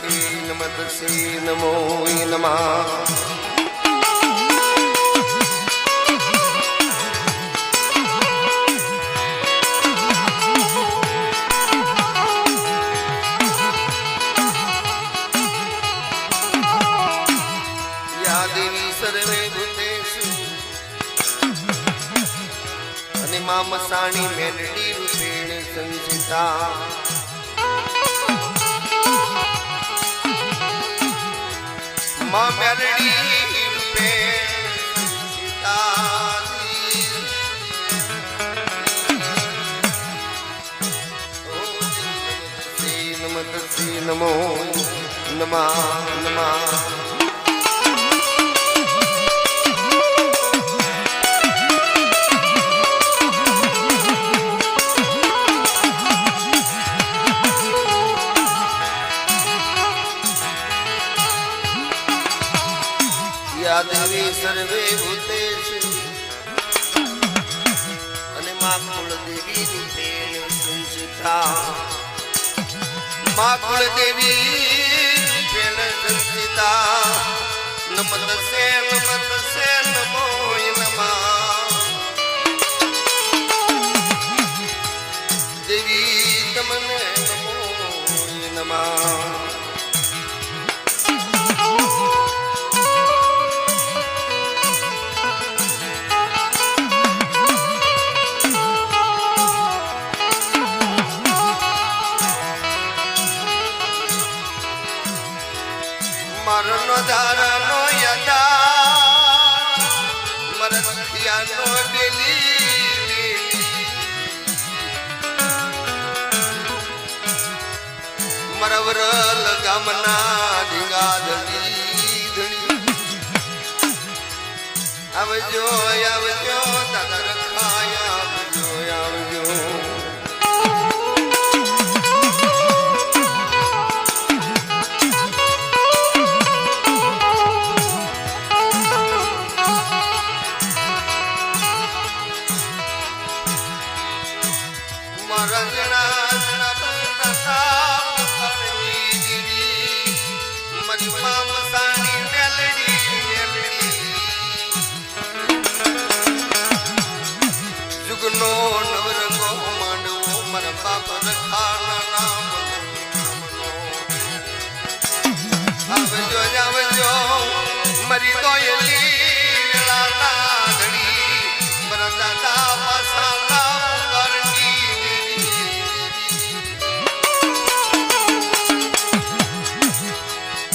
શ્રી નમત નમો નમઃ મા મસાણી મેલડી રૂપેણ સંસિતા. મા મેલડી રૂપેણ સંસિતા નમત નમો નમા નમઃ. યાદવી સર્વે ભૂતેશ અને મા કુળદેવી રૂપેણ સંસિતા મા કુળદેવી રૂપેણ સંસિતા નમત સે નમત સે, નમો નમા. દેવી તમને નમો નમઃ. મરવરલ ગામના ઢીંગા ધણી ધણી. આવજો આવજો.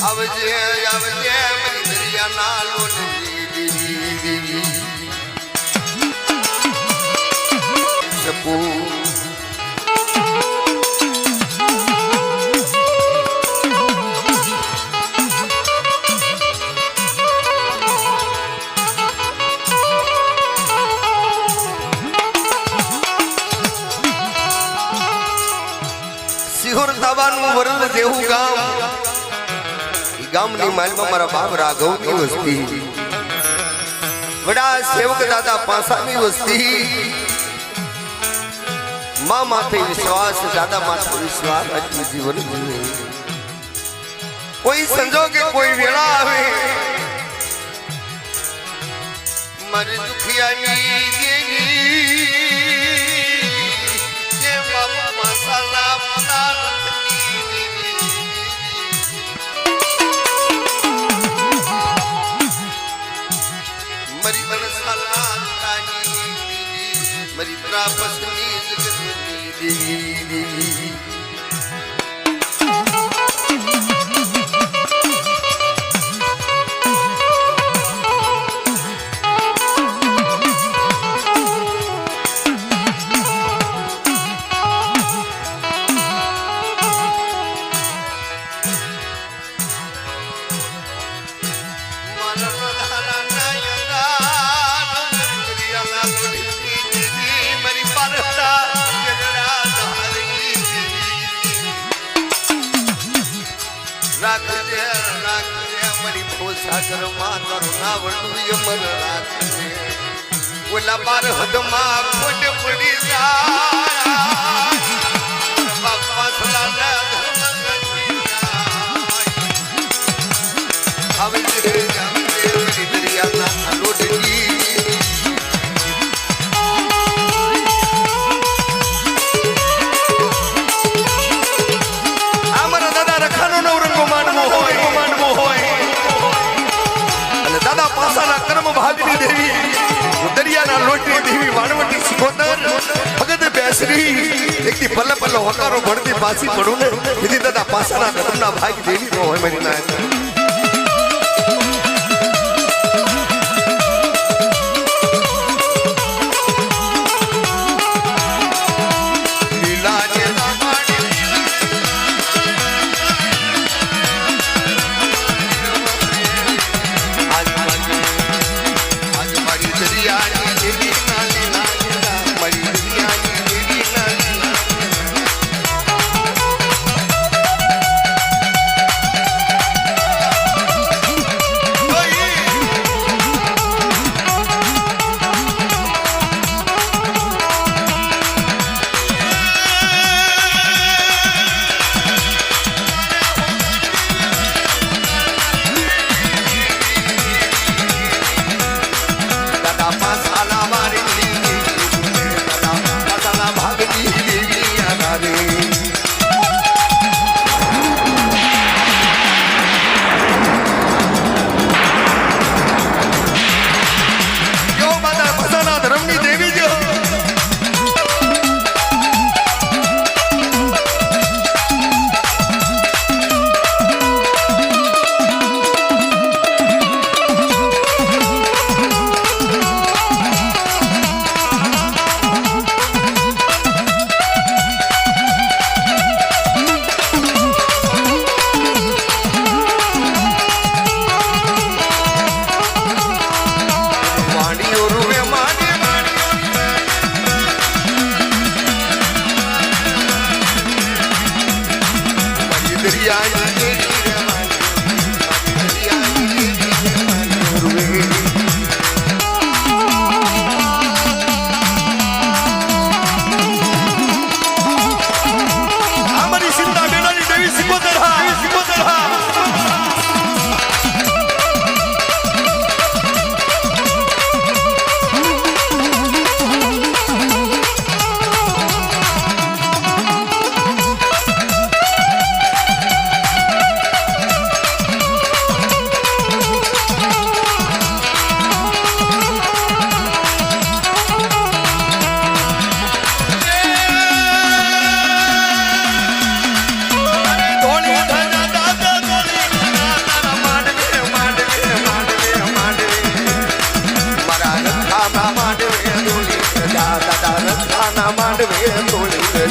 આવજે આવજે મરી દરિયાના લોટની ધાબાનું વરદ જેવું ગામ. ઈ ગામની માલમાં મારા બાપ રાઘવની વસ્તી. વડા સેવક દાદા પાસાની વસ્તી. મા માથે વિશ્વાસ, દાદા માથે વિશ્વાસ આજનું જીવન જીવે. કોઈ સંજોગે, કોઈ વેળા આવે. મારી દુખિયાની ਆਪਸ ਨੀਤ ਗਤੀ ਦੀ રાખજે રાખજે અમારી પોસાગરમાં તારું નામ મન રાખજે. ઓલા બાર હદમાં ખોટ પડી જાય બાપા બેસરી એકથી પલ્લે પલ્લે હોકારો ભણતી પાછી પડું ને. એથી દાદા પાસાના કર્મના ભાગ દેવી હોય મારી ના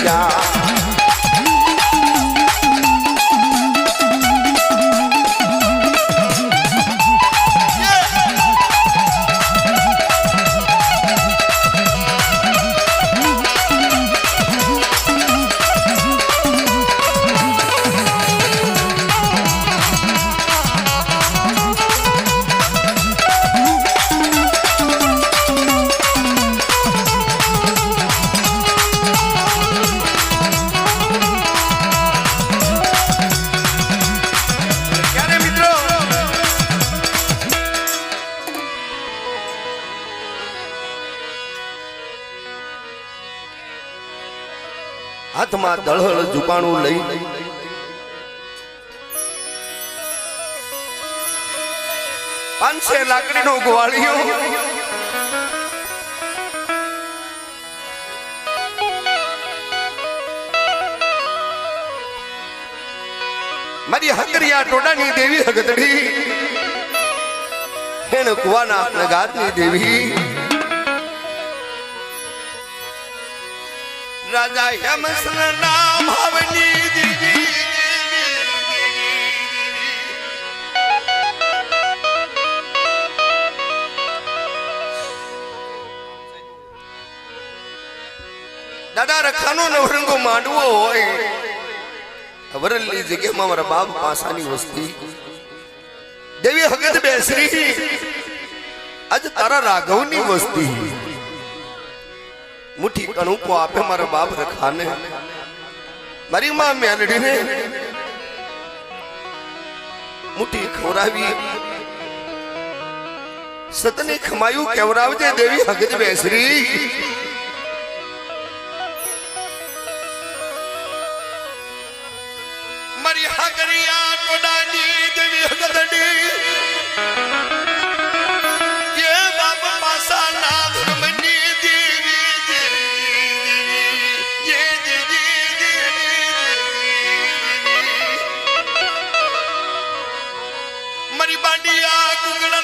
yeah. હાથમાં દળહળ ઝુકાણું લઈ. પાંચસે લાકડીનો ગોવાળિયો. મારી હકરિયા ટોડાની દેવી હગતડી. એને કુવાના નગારની દેવી. રાજા હેમસન નામ દાદા, રખાનો નવરંગો માંડવો હોય. વરલની જગ્યામાં મારા બાપ પાસાની વસ્તી. દેવી હગત બેસરી. આજ તારા રાઘવની વસ્તી. મુઠ્ઠી કણુકો આપે, મારા બાપ રખાને. મારી માં મેલડીને મુઠ્ઠી ખવડાવી. સતને ખમાયું, કેવરાવજે દેવી હગત બેસરી.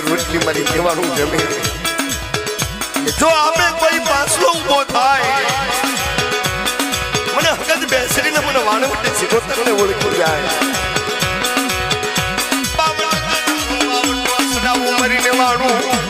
રસને રોટલી મારી દેવાનું જમે જો આપે કોઈ પાછો ઊભો થાય, મને હકત બેસરીને મને વાણવટે સિગોતરને ઓળખી જાય. ઉમરીને વાણું.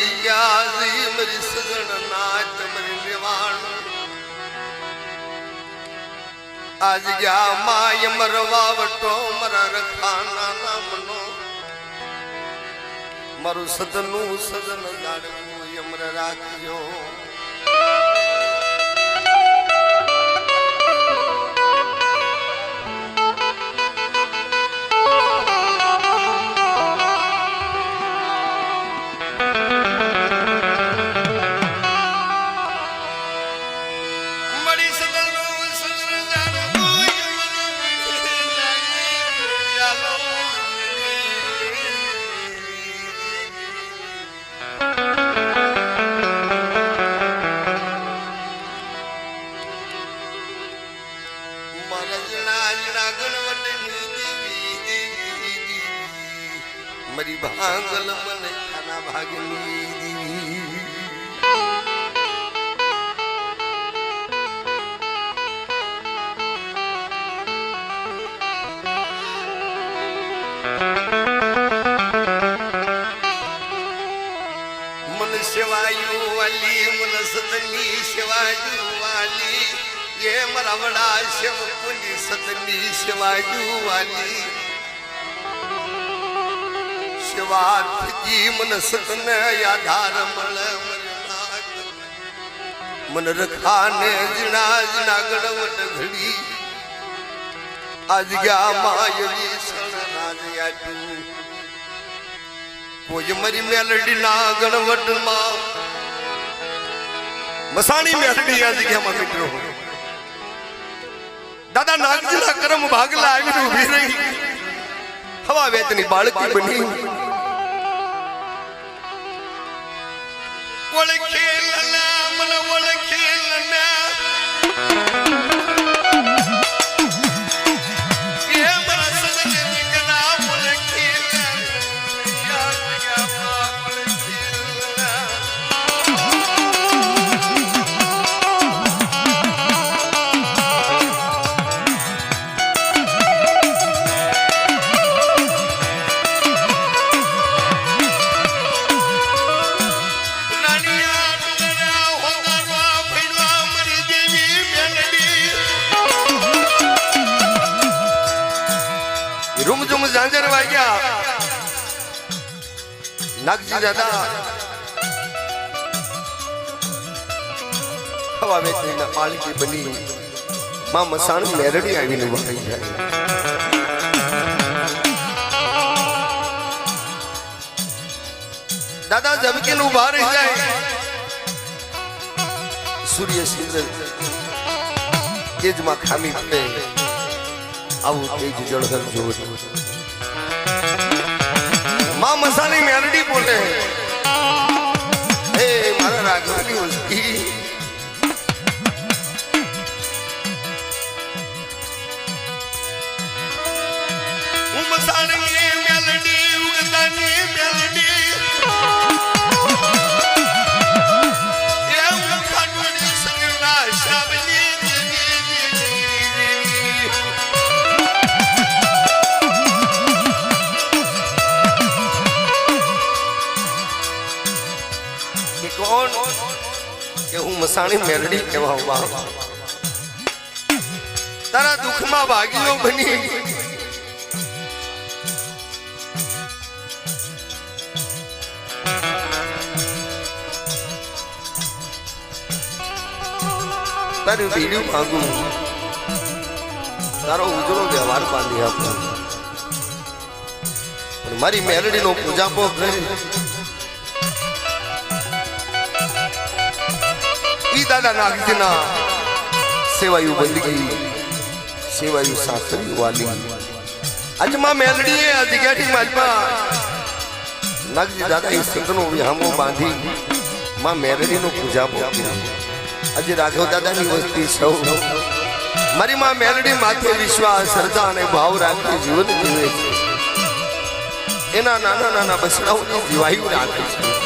આજ ગયા માય મરવા વટો મરા રખાના નામનો. મારું સદનું સદન જાડવું યમર રાખજો મન સેવાયું વાલી મન સદની સેવાયું વાલી એ મારા વડા સેવકુની સદની સેવાયું વાલી સેવાથી મન સતને આધાર મળે મન રખાને જીણા જીણા ગણવટ ઘડી. આજ ગયા માયલી સણ રાજ આપ્યું. કોઈ મારી મેલડી ના ગણવટમાં મસાણી મેળડી આ જગ્યામાં મિત્રો. દાદા નાગજીના કરમ ભાગલા આવીને ઊભી રહી. હવા વેતની બાળકી બની. ઓળખે ઝાંઝર વાગ્યા નાગજી દાદા હવા વેચીને પાલકી બની. માં મસાણ મેરડી આવીને વહાઈ જાય દાદા ઊભા રહી જાય. સૂર્ય સિંદર તેજમાં ખામી પડે. આવું તેજ જળધર જોવું. માં મસાની મેલડી બોલે હે મારા રાઘવની કે હું મસાણી મેલડી કહેવા ઊભા તારા દુઃખમાં ભાગીઓ બની. તારું બીડું માંગુ તારો ઉજળો વ્યવહાર બાંધી આપો. મારી મેલડીનો પૂજાપો કરી. ઈ દાદા નાગજીના સેવાયુ બંદગી સેવાયુ સાસરી વાલી આજમાં મેલડીએ આ જગ્યાથી માજમાં નાગજી દાદા એ સંતનો વિહામો બાંધી માં મેલડીનો પૂજા કર્યો આજે રાઘવ દાદાની વસ્તી સૌ મારી માં મેલડી માથે વિશ્વાસ શ્રદ્ધા અને ભાવ રાખી જીવન જીવે છે એના નાના નાના બસડાઓની જીવાયુ રાખે છે